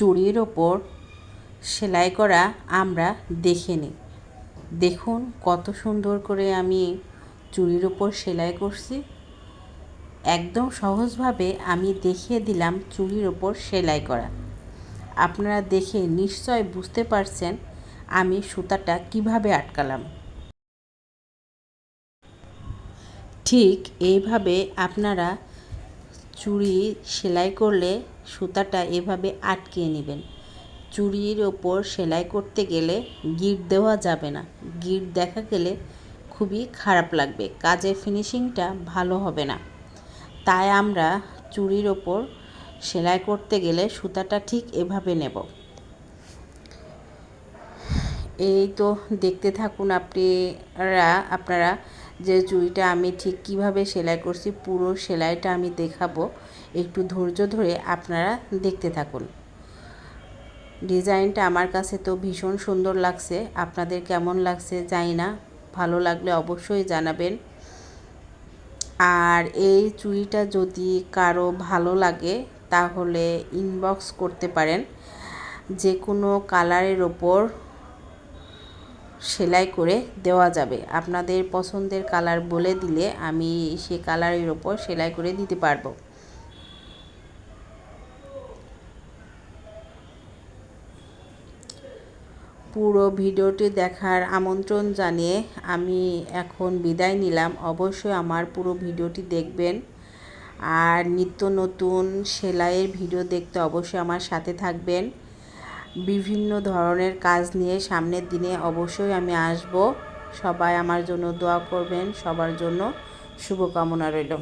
চুড়ির ওপর সেলাই করা আমরা দেখে নিই। দেখুন কত সুন্দর করে আমি চুড়ির ওপর সেলাই করছি। একদম সহজভাবে আমি দেখিয়ে দিলাম চুড়ির ওপর সেলাই করা। আপনারা দেখে নিশ্চয় বুঝতে পারছেন আমি সুতাটা কীভাবে আটকালাম। ঠিক এইভাবে আপনারা চুড়ি সেলাই করলে সুতাটা এভাবে আটকিয়ে নেবেন। চুড়ির ওপর সেলাই করতে গেলে গিট দেওয়া যাবে না। গিট দেখা গেলে খুবই খারাপ লাগবে কাজের ফিনিশিংটা ভালো হবে না। তাই আমরা চুড়ির ওপর সেলাই করতে গেলে সুতাটা ঠিক এভাবে নেব। এই তো দেখতে থাকুন আপনারা আপনারা যে চুড়িটা আমি ঠিক কীভাবে সেলাই করছি, পুরো সেলাইটা আমি দেখাবো। একটু ধৈর্য ধরে আপনারা দেখতে থাকুন। ডিজাইনটা আমার কাছে তো ভীষণ সুন্দর লাগছে। আপনাদের কেমন লাগছে জানি না। ভালো লাগলে অবশ্যই জানাবেন। আর এই চুড়িটা যদি কারও ভালো লাগে, তাহলে ইনবক্স করতে পারেন। যে কোনো কালারের ওপর সেলাই করে দেওয়া যাবে। আপনাদের পছন্দের কালার বলে দিলে আমি সে কালারের ওপর সেলাই করে দিতে পারব। পুরো ভিডিওটি দেখার আমন্ত্রণ জানিয়ে আমি এখন বিদায় নিলাম। অবশ্যই আমার পুরো ভিডিওটি দেখবেন। আর নিত্য নতুন সেলাইয়ের ভিডিও দেখতে অবশ্যই আমার সাথে থাকবেন। বিভিন্ন ধরনের কাজ নিয়ে সামনের দিনে অবশ্যই আমি আসব। সবাই আমার জন্য দোয়া করবেন। সবার জন্য শুভকামনা রইল।